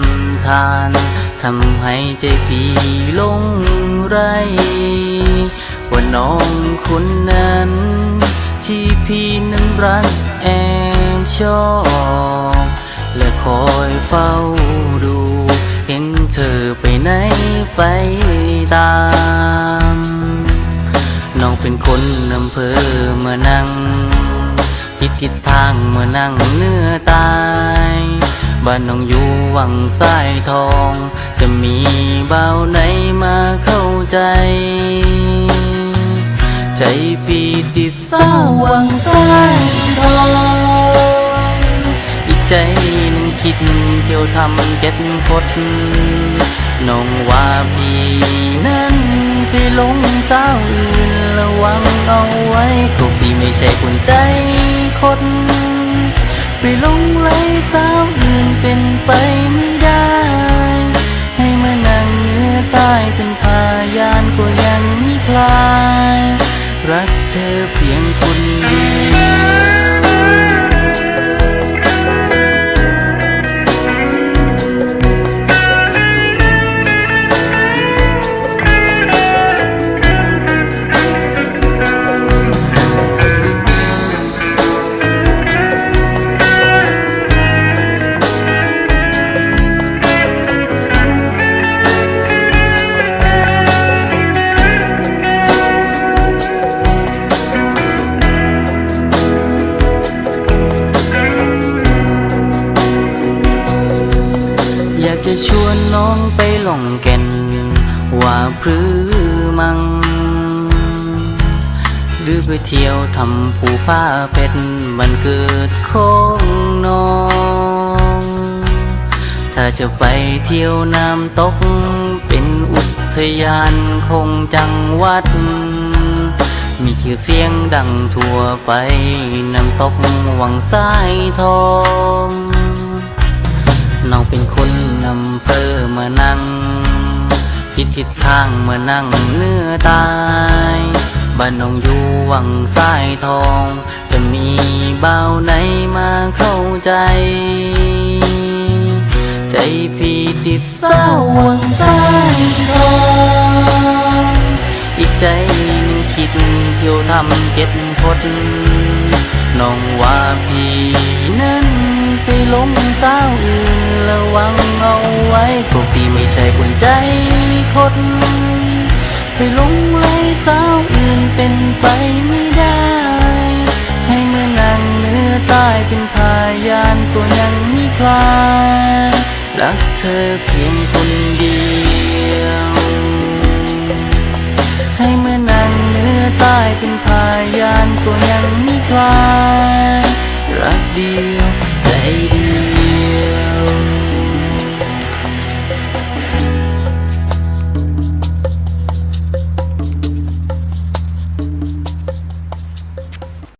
ำทานทำให้ใจพี่ลงไร ว่าน้องคนนั้น ที่พี่นั้นรักแอบชอบและคอยเฝ้าดู เห็นเธอไปไหนไปตาม น้องเป็นคนอำเภอเมื่อนั่ง คิดทิศทางเมื่อนั่งเนื้อตาย บ้านน้องอยู่ วังสายทอง จะมีเบาไหนมาเข้าใจ ใจปีติดเศร้าวังสายทอง อีกใจหนึงคิดเที่ยวทำเจ็ดพดน้องว่าพี่นั้นไปหลงสาวอื่นระวังเอาไว้ก็พี่ไม่ใช่คนใจคด ไปลงไหลสาวอื่นเป็นไปไม่ได้ ให้มานั่งเนื้อใต้เป็นพายานก็ยังไม่คลาย รักเธอเพียงคนเดียว จะชวนน้องไปหลงแก่นว่าพรือมัง หรือไปเที่ยวทำผูผ้าเป็ดมันเกิดของน้อง ถ้าจะไปเที่ยวน้ำตก เป็นอุทยานคงจังหวัด มีชื่อเสียงดังทั่วไปน้ำตกวังสายทองน้องเป็นคนำเภอมานั่งคิดทิศทางมานั่งเนื้อตายบ้านนองอยู่วังสายทอง จะมีเบาไหนมาเข้าใจ ใจพี่ติดเศร้าวังสายทองอีกใจหนึ่งคิดเที่ยวทำเก็ดพดน้องว่าพี่นั้น ไปหลงสาวอื่นระวังเอาไว้ก็พี่ไม่ใช่คนใจคดไปหลงไหลสาวอื่นเป็นไปไม่ได้ ให้เมื่อนางเนื้อใต้เป็นพายานก็ยังไม่คลายรักเธอเพียงคนเดียว ให้เมื่อนางเนื้อใต้เป็นพายานก็ยังไม่คลาย